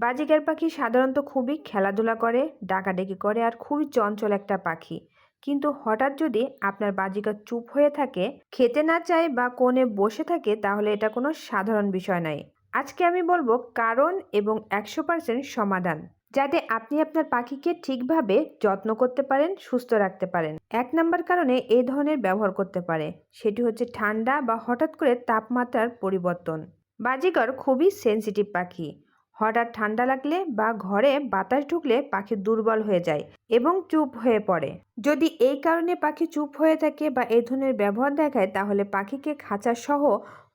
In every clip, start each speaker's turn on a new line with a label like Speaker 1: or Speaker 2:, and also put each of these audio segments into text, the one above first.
Speaker 1: বাজিকার পাখি সাধারণত খুবই খেলাধুলা করে, ডাকাডাকি করে আর খুবই চঞ্চল একটা পাখি। কিন্তু হঠাৎ যদি আপনার বাজিকার চুপ হয়ে থাকে, খেতে না চায় বা কোণে বসে থাকে, তাহলে এটা কোনো সাধারণ বিষয় নয়। আজকে আমি বলব কারণ এবং একশো পার্সেন্ট সমাধান, যাতে আপনি আপনার পাখিকে ঠিকভাবে যত্ন করতে পারেন, সুস্থ রাখতে পারেন। এক নম্বর কারণে এই ধরনের ব্যবহার করতে পারে, সেটি হচ্ছে ঠান্ডা বা হঠাৎ করে তাপমাত্রার পরিবর্তন। বাজিকর খুবই সেনসিটিভ পাখি হঠাৎ ঠান্ডা লাগলে বা ঘরে বাতাস ঢুকলে পাখি দুর্বল হয়ে যায় এবং চুপ হয়ে পড়ে। যদি এই কারণে পাখি চুপ হয়ে থাকে বা এই ধরনের ব্যবহার দেখায়, তাহলে পাখিকে খাঁচা সহ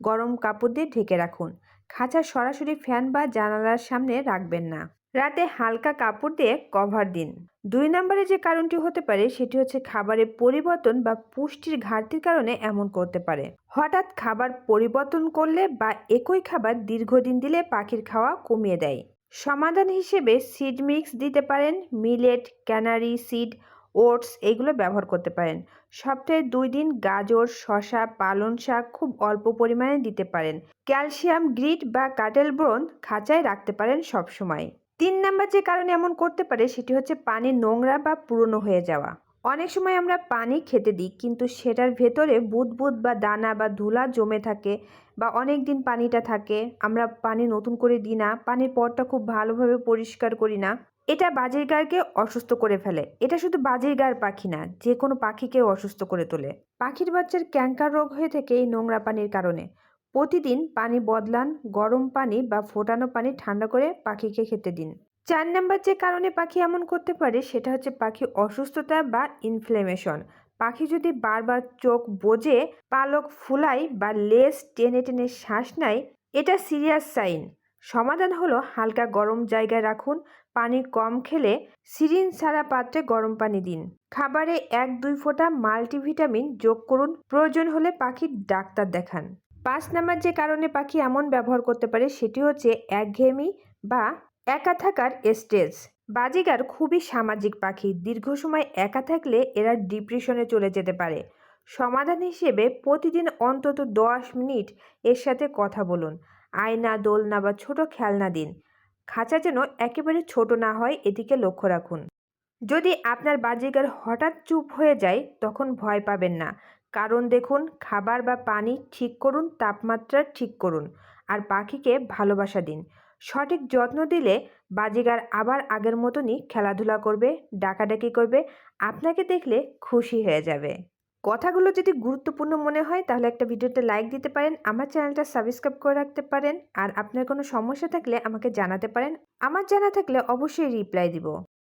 Speaker 1: গরম কাপড় দিয়ে ঢেকে রাখুন। খাঁচা সরাসরি ফ্যান বা জানালার সামনে রাখবেন না। রাতে হালকা কাপড় দিয়ে কভার দিন। দুই নম্বরে যে কারণটি হতে পারে, সেটি হচ্ছে খাবারের পরিবর্তন বা পুষ্টির ঘাটতির কারণে এমন করতে পারে। হঠাৎ খাবার পরিবর্তন করলে বা একই খাবার দীর্ঘদিন দিলে পাখির খাওয়া কমিয়ে দেয়। সমাধান হিসেবে সিড মিক্স দিতে পারেন মিলেট ক্যানারি সিড ওটস এগুলো ব্যবহার করতে পারেন। সপ্তাহে দুই দিন গাজর শশা পালং শাক খুব অল্প পরিমাণে দিতে পারেন। ক্যালসিয়াম, গ্রিট বা কাটেল ব্রোন খাঁচায় রাখতে পারেন সবসময়। তিন নাম্বার যে কারণে এমন করতে পারে সেটি হচ্ছে পানি নোংরা বা পুরনো হয়ে যাওয়া। অনেক সময় আমরা পানি খেতে দিই, কিন্তু সেটার ভেতরে বুদবুদ বা দানা বা ধুলা জমে থাকে বা অনেক দিন পানিটা থাকে, আমরা পানি নতুন করে দিই না, পানির পরটা খুব ভালোভাবে পরিষ্কার করি না। এটা বাজির গারকে অসুস্থ করে ফেলে। এটা শুধু বাজির গার পাখি না, যে কোনো পাখিকে অসুস্থ করে তোলে। পাখির বাচ্চার ক্যাঙ্কার রোগ হয়ে থাকে এই নোংরা পানির কারণে। প্রতিদিন পানি বদলান, গরম পানি বা ফোটানো পানি ঠান্ডা করে পাখিকে খেতে দিন। চার নাম্বার যে কারণে পাখি এমন করতে পারে সেটা হচ্ছে পাখি অসুস্থতা বা ইনফ্লেমেশন পাখি যদি বারবার চোখ বোঝে, পালক ফুলাই বা লেজ টেনে টেনে শ্বাস নেয়, এটা সিরিয়াস সাইন সমাধান হলো হালকা গরম জায়গায় রাখুন, পানি কম খেলে সিরিন ছাড়া পাত্রে গরম পানি দিন। খাবারে এক দুই ফোঁটা মাল্টিভিটামিন যোগ করুন, প্রয়োজন হলে পাখির ডাক্তার দেখান। পাঁচ নাম্বার যে কারণে পাখি এমন ব্যবহার করতে পারে সেটি হচ্ছে একঘেয়েমি বা একা থাকার স্টেজ বাজিগার খুবই সামাজিক পাখি। দীর্ঘ সময় একা থাকলে এরা ডিপ্রেশনে চলে যেতে পারে। সমাধান হিসেবে প্রতিদিন অন্তত দশ মিনিট এর সাথে কথা বলুন। আয়না, দোলনা বা ছোট খেলনা দিন। খাঁচা যেন একেবারে ছোট না হয় এদিকে লক্ষ্য রাখুন। যদি আপনার বাজিগার হঠাৎ চুপ হয়ে যায়, তখন ভয় পাবেন না। কারণ দেখুন, খাবার বা পানি ঠিক করুন, তাপমাত্রা ঠিক করুন, আর পাখিকে ভালোবাসা দিন। সঠিক যত্ন দিলে বাজিগার আবার আগের মতনই খেলাধুলা করবে, ডাকাডাকি করবে, আপনাকে দেখলে খুশি হয়ে যাবে। কথাগুলো যদি গুরুত্বপূর্ণ মনে হয়, তাহলে একটা ভিডিওতে লাইক দিতে পারেন, আমার চ্যানেলটা সাবস্ক্রাইব করে রাখতে পারেন, আর আপনার কোনো সমস্যা থাকলে আমাকে জানাতে পারেন, আমার জানা থাকলে অবশ্যই রিপ্লাই দিব।